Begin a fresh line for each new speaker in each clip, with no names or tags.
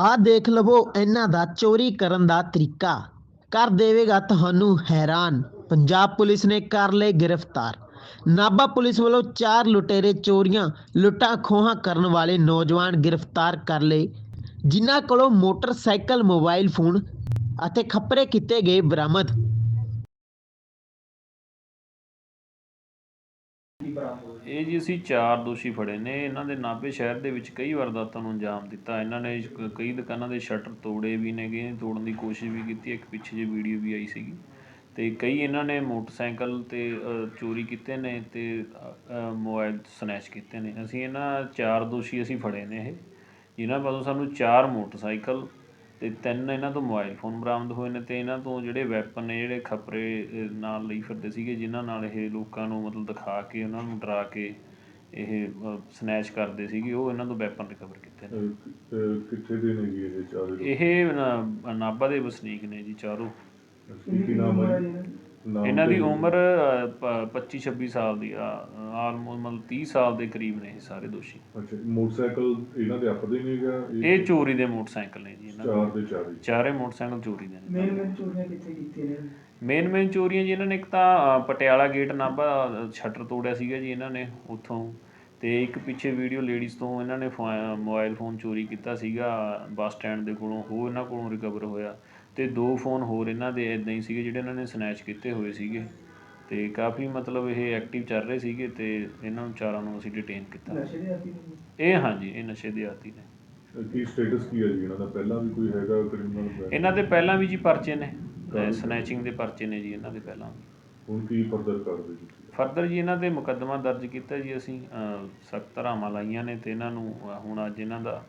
ਆਹ ਦੇਖ ਲਵੋ, ਇਹਨਾਂ ਦਾ ਚੋਰੀ ਕਰਨ ਦਾ ਤਰੀਕਾ। ਕਰ ਦੇਵੇਗਾ ਤੁਹਾਨੂੰ ਹੈਰਾਨ। ਪੰਜਾਬ ਪੁਲਿਸ ਨੇ ਕਰ ਲਏ ਗ੍ਰਿਫਤਾਰ। ਨਾਭਾ ਪੁਲਿਸ ਵੱਲੋਂ ਚਾਰ ਲੁਟੇਰੇ ਚੋਰੀਆਂ, ਲੁੱਟਾਂ ਖੋਹਾਂ ਕਰਨ ਵਾਲੇ ਨੌਜਵਾਨ ਗ੍ਰਿਫਤਾਰ ਕਰ ਲਏ, ਜਿਨ੍ਹਾਂ ਕੋਲੋਂ ਮੋਟਰਸਾਈਕਲ, ਮੋਬਾਈਲ ਫੋਨ ਅਤੇ ਖੱਪਰੇ ਕੀਤੇ ਗਏ ਬਰਾਮਦ।
ਇਹ ਜੀ ਅਸੀਂ ਚਾਰ ਦੋਸ਼ੀ ਫੜੇ ਨੇ। ਇਹਨਾਂ ਦੇ ਨਾਭੇ ਸ਼ਹਿਰ ਦੇ ਵਿੱਚ ਕਈ ਵਾਰਦਾਤਾਂ ਨੂੰ ਅੰਜਾਮ ਦਿੱਤਾ। ਇਹਨਾਂ ਨੇ ਕ- ਕਈ ਦੁਕਾਨਾਂ ਦੇ ਸ਼ਟਰ ਤੋੜੇ ਵੀ ਨੇਗੇ ਤੋੜਨ ਦੀ ਕੋਸ਼ਿਸ਼ ਵੀ ਕੀਤੀ। ਇੱਕ ਪਿੱਛੇ ਜਿਹੇ ਵੀਡੀਓ ਵੀ ਆਈ ਸੀਗੀ। ਤੇ ਕਈ ਇਹਨਾਂ ਨੇ ਮੋਟਰਸਾਈਕਲ ਤੇ ਅ, ਚੋਰੀ ਕੀਤੇ ਨੇ ਤੇ ਅ, ਮੋਬਾਈਲ ਸਨੈਚ ਕੀਤੇ ਨੇ। ਅਸੀਂ ਇਹਨਾਂ ਚਾਰ ਦੋਸ਼ੀ ਅਸੀਂ ਫੜੇ ਨੇ ਇਹ। ਜਿਨ੍ਹਾਂ ਵੱਲੋਂ ਸਾਨੂੰ ਚਾਰ ਮੋਟਰਸਾਈਕਲ ਤੇ ਤਿੰਨ ਇਹਨਾਂ ਤੋਂ ਮੋਬਾਈਲ ਫੋਨ ਬਰਾਮਦ ਹੋਏ ਨੇ ਤੇ ਇਹਨਾਂ ਤੋਂ ਜਿਹੜੇ ਵੈਪਨ ਨੇ ਜਿਹੜੇ ਖਪਰੇ ਨਾਲ ਲਈ ਫਿਰਦੇ ਸੀਗੇ ਜਿਨ੍ਹਾਂ ਨਾਲ ਇਹ ਲੋਕਾਂ ਨੂੰ ਮਤਲਬ ਦਿਖਾ ਕੇ ਉਹਨਾਂ ਨੂੰ ਡਰਾ ਕੇ ਇਹ ਸਨੈਚ ਕਰਦੇ ਸੀਗੇ ਉਹ ਇਹਨਾਂ ਤੋਂ ਵੈਪਨ ਰਿਕਵਰ ਕੀਤੇ ਨੇ।
ਕਿੱਥੇ ਦੇ ਨੇ ਜੀ ਇਹ ਚਾਰੇ
ਇਹ ਨਾ- ਨਾਭਾ ਦੇ ਵਸਨੀਕ ਨੇ ਜੀ ਚਾਰੋਂ।
ਕੀ ਨਾਮ ਹੈ ਜੀ?
ਇਹਨਾਂ ਦੀ ਉਮਰ 25 26 ਸਾਲ ਦੀ ਆ ਆਲਮੋਸਟ ਮਤਲਬ 30 ਸਾਲ ਦੇ ਕਰੀਬ ਨੇ ਇਹ ਸਾਰੇ ਦੋਸ਼ੀ।
ਅੱਛਾ ਮੋਟਰਸਾਈਕਲ ਇਹਨਾਂ ਦੇ ਆਪਦੇ ਨਹੀਂ ਹੈਗਾ?
ਇਹ ਚੋਰੀ ਦੇ ਮੋਟਰਸਾਈਕਲ ਨੇ ਜੀ ਇਹਨਾਂ ਦੇ।
ਚਾਰ ਦੇ ਚਾਰ।
ਮੋਟਰਸਾਈਕਲ ਚੋਰੀ ਦੇ ਨੇ।
ਮੇਨ ਮੇਨ ਚੋਰੀਆਂ ਕਿੱਥੇ ਕੀਤੀਆਂ ਨੇ?
ਮੇਨ ਮੇਨ ਚੋਰੀਆਂ ਜੀ ਇਹਨਾਂ ਨੇ ਇੱਕ ਤਾਂ ਪਟਿਆਲਾ ਗੇਟ ਨਾਭਾ ਸ਼ਟਰ ਤੋੜਿਆ ਸੀਗਾ ਜੀ ਇਹਨਾਂ ਨੇ ਉੱਥੋਂ। ਤੇ ਇੱਕ ਪਿੱਛੇ ਵੀਡੀਓ ਲੇਡੀਜ਼ ਤੋਂ ਇਹਨਾਂ ਨੇ ਫੋ- ਮੋਬਾਈਲ ਫੋਨ ਚੋਰੀ ਕੀਤਾ ਸੀਗਾ ਬੱਸ ਸਟੈਂਡ ਦੇ ਕੋਲੋਂ ਉਹ ਇਹਨਾਂ ਕੋਲੋਂ ਰਿਕਵਰ ਹੋਇਆ ਤੇ ਦੋ ਫੋਨ ਹੋਰ ਇਹਨਾਂ ਦੇ ਇਦਾਂ ਹੀ ਸੀਗੇ ਜਿਹੜੇ ਇਹਨਾਂ ਨੇ ਸਨੈਚ ਕੀਤੇ ਹੋਏ ਸੀਗੇ ਤੇ ਕਾਫੀ ਮਤਲਬ ਇਹ ਐਕਟਿਵ ਚੱਲ ਰਹੇ ਸੀਗੇ ਤੇ ਇਹਨਾਂ ਨੂੰ ਚਾਰਾਂ ਨੂੰ ਅਸੀਂ ਡਿਟੇਨ ਕੀਤਾ।
ਨਸ਼ੇ ਦੇ ਆਦੀ ਨੇ?
ਇਹ ਹਾਂਜੀ ਇਹ ਨਸ਼ੇ ਦੇ ਆਦੀ ਨੇ।
ਕੀ ਸਟੇਟਸ ਕੀ ਹੈ ਜੀ ਇਹਨਾਂ ਦਾ? ਪਹਿਲਾਂ ਵੀ ਕੋਈ ਹੈਗਾ ਕ੍ਰਿਮੀਨਲ
ਇਹਨਾਂ ਦੇ ਪਹਿਲਾਂ ਵੀ ਜੀ ਪਰਚੇ ਨੇ ਸਨੈਚਿੰਗ ਦੇ ਪਰਚੇ ਨੇ ਜੀ ਇਹਨਾਂ ਦੇ ਪਹਿਲਾਂ ਵੀ।
ਹੁਣ ਕੀ ਫਰਦਰ ਕਰਦੇ ਜੀ
ਫਰਦਰ ਜੀ ਇਹਨਾਂ ਦੇ ਮੁਕੱਦਮਾ ਦਰਜ ਕੀਤਾ ਜੀ ਅਸੀਂ ਸਖਤ ਧਾਰਾਵਾਂ ਲਾਈਆਂ ਨੇ ਤੇ ਇਹਨਾਂ ਨੂੰ ਅ, ਹੁਣ ਅੱਜ ਇਹਨਾਂ ਦਾ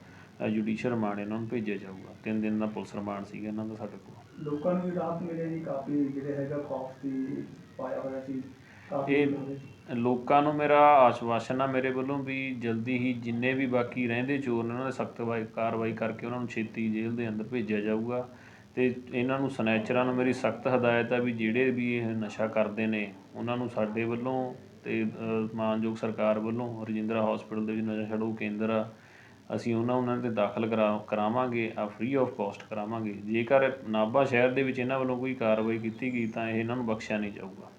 ਜੁਡੀਸ਼ੀਅਲ ਰਿਮਾਂਡ ਇਹਨਾਂ ਨੂੰ ਭੇਜਿਆ ਜਾਊਗਾ। ਤਿੰਨ ਦਿਨ ਦਾ ਪੁਲਿਸ ਰਿਮਾਂਡ ਸੀਗਾ ਇਹਨਾਂ ਦਾ ਸਾਡੇ ਕੋਲ।
ਲੋਕਾਂ ਨੂੰ ਵੀ ਰਾਹਤ ਮਿਲੇ ਜੀ ਕਾਫੀ ਜਿਹੜੇ ਹੈਗਾ ਖੌਫ ਦੀ ਪਾਇਆ ਹੋਇਆ ਸੀ ਕਾਫੀ
ਇਹ।
ਲੋਕਾਂ
ਨੂੰ ਮੇਰਾ ਆਸ਼ਵਾਸਨ ਆ ਮੇਰੇ ਵੱਲੋਂ ਵੀ ਜਲਦੀ ਹੀ ਜਿੰਨੇ ਵੀ ਬਾਕੀ ਰਹਿੰਦੇ ਚੋਰ ਨੇ ਉਹਨਾਂ ਦੇ ਸਖਤ ਕਾਰਵਾਈ ਕਰਕੇ ਉਹਨਾਂ ਨੂੰ ਛੇਤੀ ਜੇਲ੍ਹ ਦੇ ਅੰਦਰ ਭੇਜਿਆ ਜਾਊਗਾ। ਅਤੇ ਇਹਨਾਂ ਨੂੰ ਸਨੈਚਰਾਂ ਨੂੰ ਮੇਰੀ ਸਖਤ ਹਦਾਇਤ ਆ ਵੀ ਜਿਹੜੇ ਵੀ ਇਹ ਨਸ਼ਾ ਕਰਦੇ ਨੇ ਉਹਨਾਂ ਨੂੰ ਸਾਡੇ ਵੱਲੋਂ ਅਤੇ ਅ, ਮਾਨਯੋਗ ਸਰਕਾਰ ਵੱਲੋਂ ਰਜਿੰਦਰਾ ਹੋਸਪਿਟਲ ਦੇ ਵਿੱਚ ਨਸ਼ਾ ਛਡਾਊ ਕੇਂਦਰ ਆ ਅਸੀਂ ਉਹਨਾਂ ਉਹਨਾਂ ਦੇ ਦਾਖਲ ਕਰਾ ਕਰਾਵਾਂਗੇ ਆ ਫਰੀ ਆਫ ਕੋਸਟ ਕਰਾਵਾਂਗੇ। ਜੇਕਰ ਨਾਭਾ ਸ਼ਹਿਰ ਦੇ ਵਿੱਚ ਇਹਨਾਂ ਵੱਲੋਂ ਕੋਈ ਕਾਰਵਾਈ ਕੀਤੀ ਗਈ ਤਾਂ ਇਹ ਇਹਨਾਂ ਨੂੰ ਬਖਸ਼ਿਆ ਨਹੀਂ ਜਾਊਗਾ।